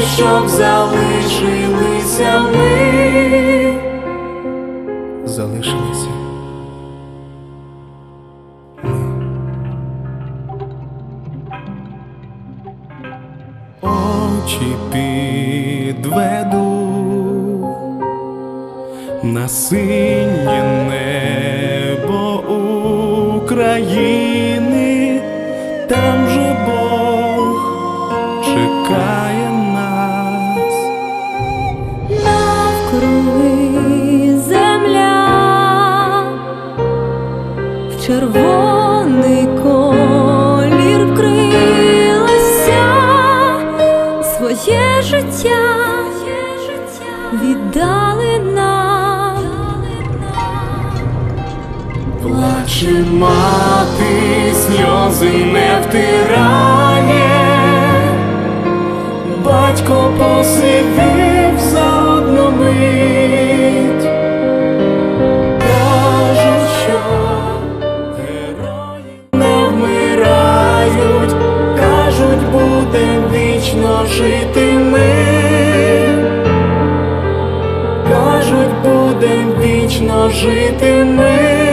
щоб залишилися ми, залишилися. очі підведу на синє небо України, своє життя віддали нам. Плаче мати, сльози не втирає, батько посидив за одну мить, жити ми, кажуть, будем вічно жити ми.